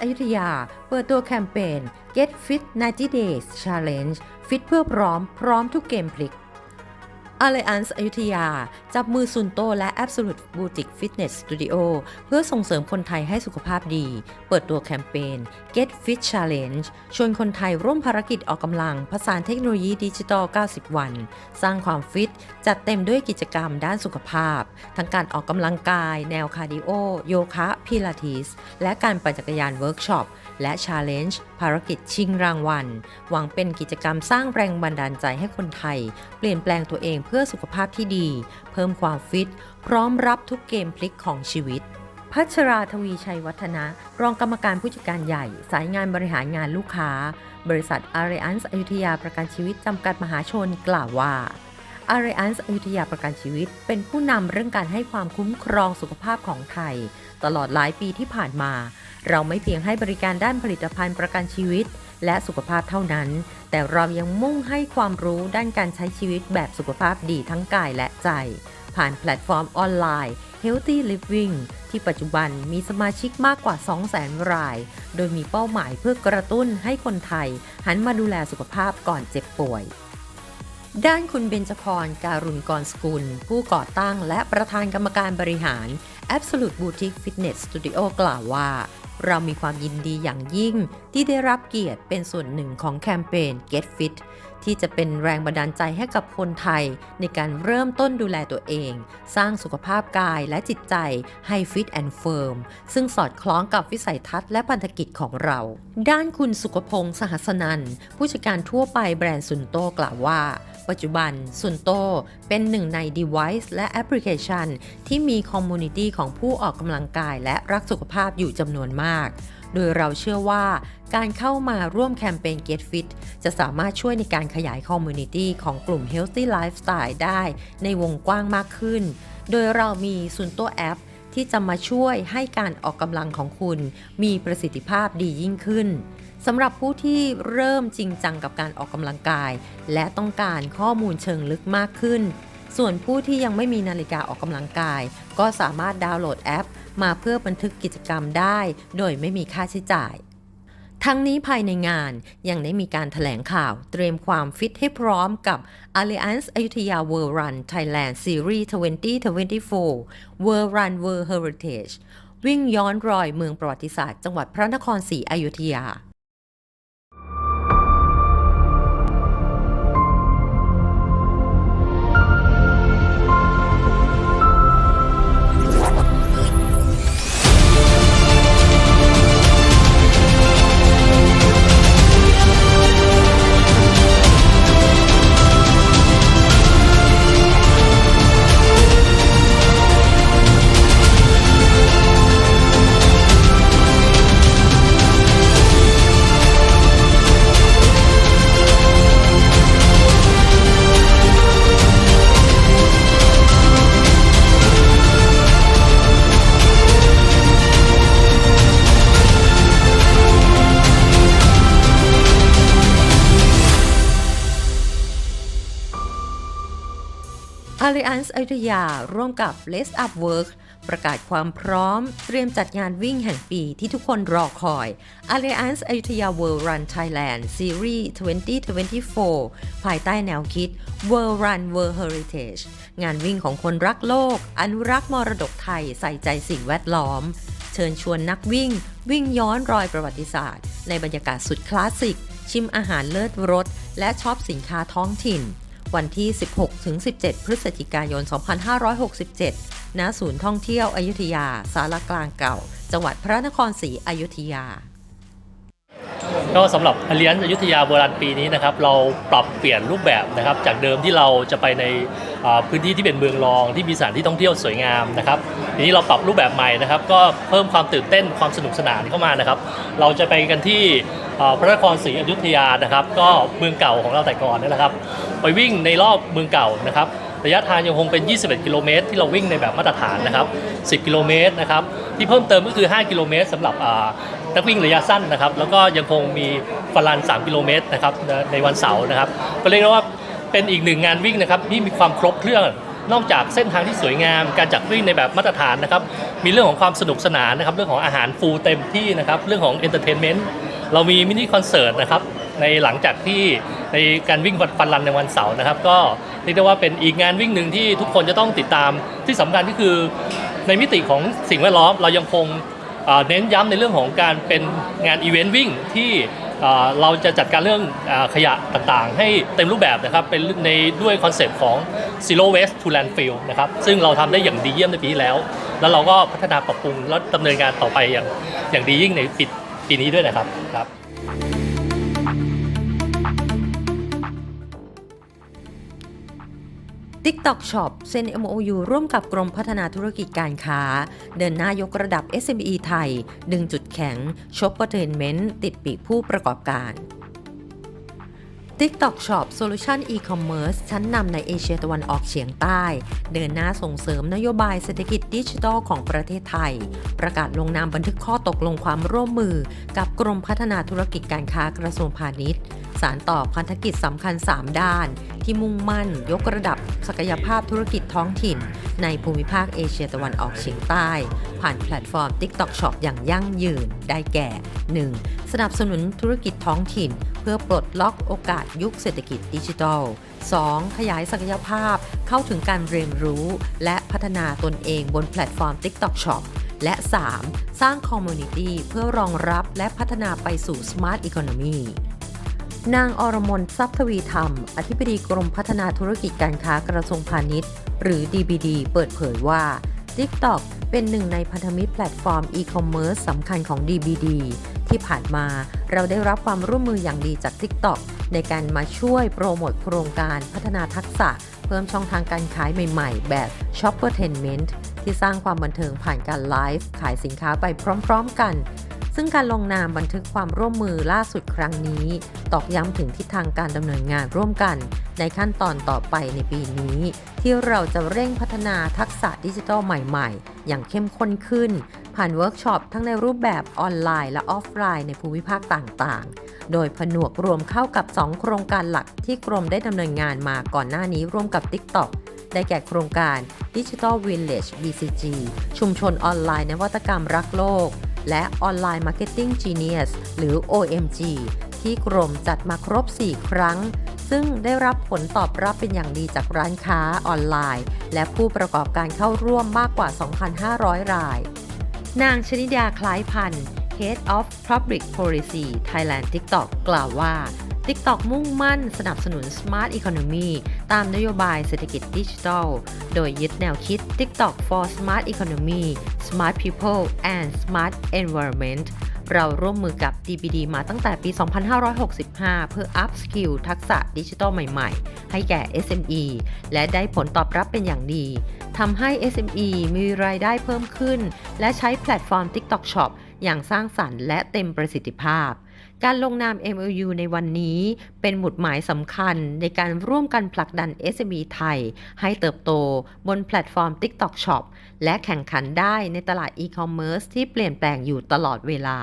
อยุธยา เปิดตัวแคมเปญ Get Fit 90 Days Challenge ฟิตเพื่อพร้อมพร้อมทุกเกมพลิก Alliance อยุธยา จับมือซุนโตและ Absolute Boutique Fitness Studio เพื่อส่งเสริมคนไทยให้สุขภาพดี เปิดตัวแคมเปญ Get Fit Challenge ชวนคนไทยร่วมภารกิจออกกำลังผสานเทคโนโลยีดิจิทัล 90 วัน สร้างความฟิต จัดเต็มด้วยกิจกรรมด้านสุขภาพ ทั้งการออกกำลังกาย แนวคาร์ดิโอ โยคะ พิลาทิส และการปั่นจักรยานเวิร์กช็อป และชาเลนจ์ ภารกิจชิงรางวัล หวังเป็นกิจกรรมสร้างแรงบันดาลใจให้คนไทย เปลี่ยนแปลงตัวเองเพื่อสุขภาพที่ดี เพิ่มความฟิต พร้อมรับทุกเกมพลิกของชีวิตพัชราทวีชัยวัฒนะ รองกรรมการผู้จัดการใหญ่ สายงานบริหารงานลูกค้า บริษัทอารีอันส์อยุธยาประกันชีวิตจำกัดมหาชนกล่าวว่า อารีอันส์อยุธยาประกันชีวิต เป็นผู้นำเรื่องการให้ความคุ้มครองสุขภาพของไทย ตลอดหลายปีที่ผ่านมา เราไม่เพียงให้บริการด้านผลิตภัณฑ์ประกันชีวิต และสุขภาพเท่านั้น แต่เรายังมุ่งให้ความรู้ด้านการใช้ชีวิตแบบสุขภาพดีทั้งกายและใจ ผ่านแพลตฟอร์มออนไลน์ Healthy Living ที่ปัจจุบันมีสมาชิกมากกว่า 200,000 ราย โดยมีเป้าหมายเพื่อกระตุ้นให้คนไทย หันมาดูแลสุขภาพก่อนเจ็บป่วย ด้านคุณเบญจพร การุณกรสกุล ผู้ก่อตั้งและประธานกรรมการบริหาร Absolute Boutique Fitness Studio กล่าวว่า เรามีความยินดีอย่างยิ่ง ที่ได้รับเกียรติเป็นส่วนหนึ่งของแคมเปญ Get Fit ที่จะเป็นแรงบันดาลใจให้กับคนไทย ในการเริ่มต้นดูแลตัวเอง สร้างสุขภาพกายและจิตใจให้ Fit and Firm ซึ่งสอดคล้องกับวิสัยทัศน์และพันธกิจของเรา ด้านคุณสุขพงศ์สหัสนัน ผู้จัดการทั่วไปแบรนด์ซุนโตกล่าวว่า ปัจจุบันซุนโตเป็นหนึ่งใน device และแอปพลิเคชัน ที่มีคอมมูนิตี้ของผู้ออกกำลังกายและรักสุขภาพอยู่จำนวนมาก โดยเราเชื่อว่าการเข้ามาร่วมแคมเปญ Get Fit จะสามารถช่วยในการขยายคอมมูนิตี้ของกลุ่ม Healthy Lifestyle ได้ในวงกว้างมากขึ้น โดยเรามีซุนโตแอปที่จะมาช่วยให้การออกกำลังของคุณ มีประสิทธิภาพดียิ่งขึ้นสำหรับผู้ที่เริ่มจริงจังกับการออกกำลังกาย และต้องการข้อมูลเชิงลึกมากขึ้น ส่วนผู้ที่ยังไม่มีนาฬิกาออกกำลังกาย ก็สามารถดาวน์โหลดแอป มาเพื่อบันทึกกิจกรรมได้ โดยไม่มีค่าใช้จ่าย ทั้งนี้ภายในงานยังได้มีการถแถลงข่าวเตรียมความฟิตให้พร้อมกับ Alliance อยุธยา World Run Thailand Series 2024 World Run World Heritage วิ่งย้อนรอยเมืองประวัติศาสตร์จังหวัดพระนครศรีอยุธยา Alliance อยุธยาร่วมกับ l e s Up Work ประกาศความพร้อม เตรียมจัดงานวิ่งแห่งปีที่ทุกคนรอคอย Alliance อยุธยา World Run Thailand Series 2024 ภายใต้แนวคิด World Run World Heritage งานวิ่งของคนรักโลก อนุรักษ์มรดกไทยใส่ใจสิ่งแวดล้อม เชิญชวนนักวิ่ง วิ่งย้อนรอยประวัติศาสตร์ ในบรรยากาศสุดคลาสสิก ชิมอาหารเลิศรสและช็อปสินค้าท้องถิ่น วันที่ 16-17 พฤศจิกายน 2567 ณ ศูนย์ท่องเที่ยวอยุธยา สารกลางเก่า จังหวัดพระนครศรีอยุธยา ก็สำหรับเลียนอยุธยาโบราณปีนี้นะครับเราปรับเปลี่ยนรูปแบบนะครับจากเดิมที่เราจะไปในพื้นที่ที่เป็นเมืองรองที่มีสถานที่ท่องเที่ยวสวยงามนะครับทีนี้เราปรับรูปแบบใหม่นะครับ ก็เพิ่มความตื่นเต้นความสนุกสนานเข้ามานะครับ เราจะไปกันที่พระนครศรีอยุธยานะครับ ก็เมืองเก่าของเราแต่ก่อนนี่แหละครับ ไปวิ่งในรอบเมืองเก่านะครับระยะทางยังคงเป็น 21 กิโลเมตรที่เราวิ่งในแบบมาตรฐานนะครับ 10 กิโลเมตรนะครับ ที่เพิ่มเติมก็คือ 5 กิโลเมตรสำหรับ นักวิ่งระยะสั้นนะครับ แล้วก็ยังคงมีฟันลัน 3 กิโลเมตรนะครับในวันเสาร์นะครับ ก็เรียกได้ว่าเป็นอีกหนึ่งงานวิ่งนะครับที่มีความครบเครื่องนอกจากเส้นทางที่สวยงาม การจัดวิ่งในแบบมาตรฐานนะครับ มีเรื่องของความสนุกสนานนะครับ เรื่องของอาหารฟูลเต็มที่นะครับ เรื่องของเอนเตอร์เทนเมนต์ เรามีมินิคอนเสิร์ตนะครับ ในหลังจากที่ในการวิ่งฟันรันในวันเสาร์นะครับ ก็เรียกได้ว่าเป็นอีกงานวิ่งหนึ่งที่ทุกคนจะต้องติดตาม ที่สำคัญก็คือในมิติของสิ่งแวดล้อมเรายังคง เน้นย้ำในเรื่องของการเป็นงานอีเวนต์วิ่งที่เราจะจัดการเรื่องอขยะต่างๆ ให้เต็มรูปแบบนะครับเป็นในด้วยคอนเซปต์ของ zero waste to landfill นะครับซึ่งเราทำได้อย่างดีเยี่ยมในปีที่แล้ว แล้วเราก็พัฒนาปรับปรุงและดำเนินการต่อไปอย่างอย่างดียิ่งในปีปีนี้ด้วยนะครับครับ TikTok Shop เซ็น MOU ร่วมกับกรมพัฒนาธุรกิจการค้า เดินหน้ายกระดับ SME ไทย ดึงจุดแข็งช็อปเปอร์เทนเมนต์ติดปีกผู้ประกอบการ TikTok Shop Solution E-commerce ชั้นนำในเอเชียตะวันออกเฉียงใต้ เดินหน้าส่งเสริมนโยบายเศรษฐกิจดิจิทัลของประเทศไทย ประกาศลงนามบันทึกข้อตกลงความร่วมมือ กับกรมพัฒนาธุรกิจการค้ากระทรวงพาณิชย์ สารต่อพันธกิจสำคัญ 3 ด้าน ที่มุ่งมั่นยกระดับศักยภาพธุรกิจท้องถิ่น ในภูมิภาคเอเชียตะวันออกเฉียงใต้ ผ่านแพลตฟอร์ม TikTok Shop อย่างยั่งยืน ได้แก่ 1. สนับสนุนธุรกิจท้องถิ่น เพื่อปลดล็อกโอกาสยุคเศรษฐกิจดิจิทัล 2. ขยายศักยภาพเข้าถึงการเรียนรู้ และพัฒนาตนเองบนแพลตฟอร์ม TikTok Shop และ 3. สร้างคอมมูนิตี้เพื่อรองรับและพัฒนาไปสู่ Smart Economy น นางอรมนทรัพย์ทวีธรรม อธิบดีกรมพัฒนาธุรกิจการค้ากระทรวงพาณิชย์ หรือ DBD เปิดเผยว่า TikTok เป็นหนึ่งในพันธมิตรแพลตฟอร์มอีคอมเมิร์ซสำคัญของ DBD ที่ผ่านมาเราได้รับความร่วมมืออย่างดีจาก TikTok ในการมาช่วยโปรโมทโครงการพัฒนาทักษะ เพิ่มช่องทางการขายใหม่ๆ แบบ Shoppertainment ที่สร้างความบันเทิงผ่านการไลฟ์ขายสินค้าไปพร้อม ๆ กัน ซึ่งการลงนามบันทึกความร่วมมือล่าสุดครั้งนี้ ตอกย้ำถึงทิศทางการดำเนินงานร่วมกัน ในขั้นตอนต่อไปในปีนี้ ที่เราจะเร่งพัฒนาทักษะดิจิทัลใหม่ๆ อย่างเข้มข้นขึ้น ผ่านเวิร์กช็อปทั้งในรูปแบบออนไลน์และออฟไลน์ในภูมิภาคต่างๆ โดยผนวกรวมเข้ากับ 2 โครงการหลักที่กรมได้ดำเนินงานมาก่อนหน้านี้ร่วมกับ TikTok ได้แก่โครงการ Digital Village BCG ชุมชนออนไลน์นวัตกรรมรักโลก และออนไลน์ Marketing Genius หรือ OMG ที่กรมจัดมาครบ 4 ครั้ง ซึ่งได้รับผลตอบรับเป็นอย่างดีจากร้านค้าออนไลน์ และผู้ประกอบการเข้าร่วมมากกว่า 2,500 ราย นางชนิดาคล้ายพันธ์ Head of Public Policy Thailand TikTok กล่าวว่า TikTok มุ่งมั่นสนับสนุน Smart Economy ตามนโยบายเศรษฐกิจดิจิทัล โดยยึดแนวคิด TikTok for Smart Economy Smart People and Smart Environment เราร่วมมือกับ DBD มาตั้งแต่ปี 2565 เพื่อ up skill ทักษะดิจิทัลใหม่ๆ ให้แก่ SME และได้ผลตอบรับเป็นอย่างดี ทำให้ SME มีรายได้เพิ่มขึ้น และใช้แพลตฟอร์ม TikTok Shop อย่างสร้างสรรค์และเต็มประสิทธิภาพ การลงนาม MOU ในวันนี้ เป็นหมุดหมายสำคัญในการร่วมกันผลักดัน SME ไทย ให้เติบโตบนแพลตฟอร์ม TikTok Shop และแข่งขันได้ในตลาดอีคอมเมิร์ซที่เปลี่ยนแปลงอยู่ตลอดเวลา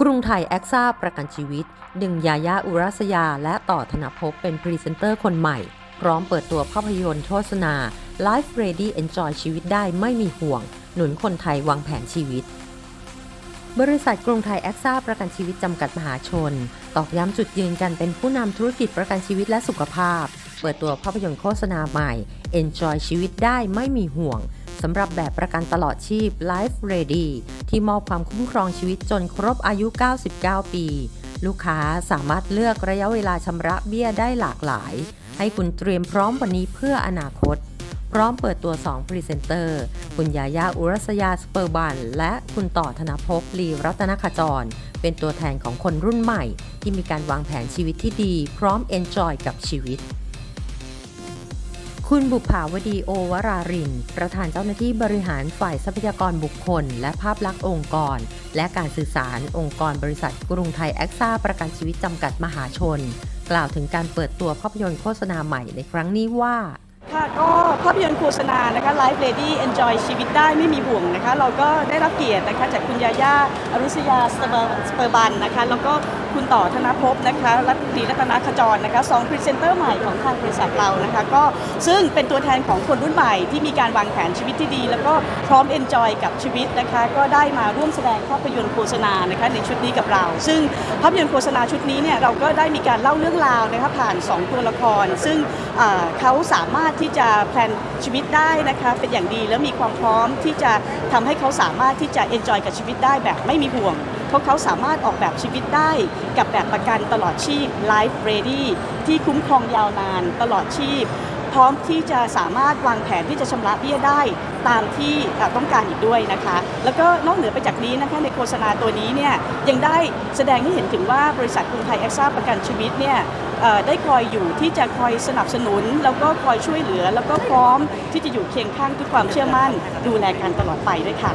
กรุงไทยแอคซ่าประกันชีวิต ดึงยายาอุรัสยาและต่อธนภพเป็นพรีเซนเตอร์คนใหม่ พร้อมเปิดตัวภาพยนตร์โฆษณา Life Ready Enjoy ชีวิตได้ไม่มีห่วง หนุนคนไทยวางแผนชีวิต บริษัทกรุงไทยแอคซ่าประกันชีวิตจำกัดมหาชน ตอกย้ำจุดยืนกันเป็นผู้นำธุรกิจประกันชีวิตและสุขภาพ เปิดตัวภาพยนตร์โฆษณาใหม่ Enjoy ชีวิตได้ไม่มีห่วงสำหรับแบบประกันตลอดชีพ Life Ready ที่มอบความคุ้มครองชีวิตจนครบอายุ 99 ปี ลูกค้าสามารถเลือกระยะเวลาชำระเบี้ยได้หลากหลาย ให้คุณเตรียมพร้อมวันนี้เพื่ออนาคต พร้อมเปิดตัว 2 พรีเซนเตอร์ คุณยายาอุรัสยาสเปอร์บัน และคุณต่อธนภพลีรัตนขจร เป็นตัวแทนของคนรุ่นใหม่ ที่มีการวางแผนชีวิตที่ดี พร้อมเอนจอยกับชีวิตคุณบุภาวดีโอวราริน ประธานเจ้าหน้าที่บริหารฝ่ายทรัพยากรบุคคล และภาพลักษณ์องค์กร และการสื่อสารองค์กรบริษัทกรุงไทยแอคซ่าประกันชีวิตจำกัดมหาชน กล่าวถึงการเปิดตัวภาพยนตร์โฆษณาใหม่ในครั้งนี้ว่า ค่ะก็ภาพยนตร์โฆษณานะคะ Life Lady Enjoy ชีวิตได้ไม่มีห่วงนะคะ เราก็ได้รับเกียรตินะคะจากคุณยาย่าอรุษยาสเปอร์สเปอร์บันนะคะ แล้วก็ คุณต่อธนภพนะคะรัตนตรีรัตนขจรนะคะสองพรีเซนเตอร์ใหม่ของทางบริษัทเรานะคะก็ซึ่งเป็นตัวแทนของคนรุ่นใหม่ที่มีการวางแผนชีวิตที่ดี แล้วก็พร้อมเอนจอยกับชีวิตนะคะก็ได้มาร่วมแสดงภาพยนตร์โฆษณานะคะในชุดนี้กับเรา ซึ่งภาพยนตร์โฆษณาชุดนี้เนี่ยเราก็ได้มีการเล่าเรื่องราวนะคะผ่าน 2 ตัวละคร ซึ่งเขาสามารถที่จะแพลนชีวิตได้นะคะเป็นอย่างดี แล้วมีความพร้อมที่จะทำให้เขาสามารถที่จะเอนจอยกับชีวิตได้แบบไม่มีห่วง พราะเขาสามารถออกแบบชีวิตได้กับแบบประกันตลอดชีพ Life Ready ที่คุ้มครองยาวนานตลอดชีพ พร้อมที่จะสามารถวางแผนที่จะชำระเบี้ยได้ตามที่ต้องการอีกด้วยนะคะ แล้วก็นอกเหนือไปจากนี้นะคะในโฆษณาตัวนี้เนี่ยยังได้แสดงให้เห็นถึงว่าบริษัทกรุงไทยแอคซ่าประกันชีวิตเนี่ยได้คอยอยู่ที่จะคอยสนับสนุน แล้วก็คอยช่วยเหลือ แล้วก็พร้อมที่จะอยู่เคียงข้างด้วยความเชื่อมั่น ดูแลกันตลอดไปด้วยค่ะ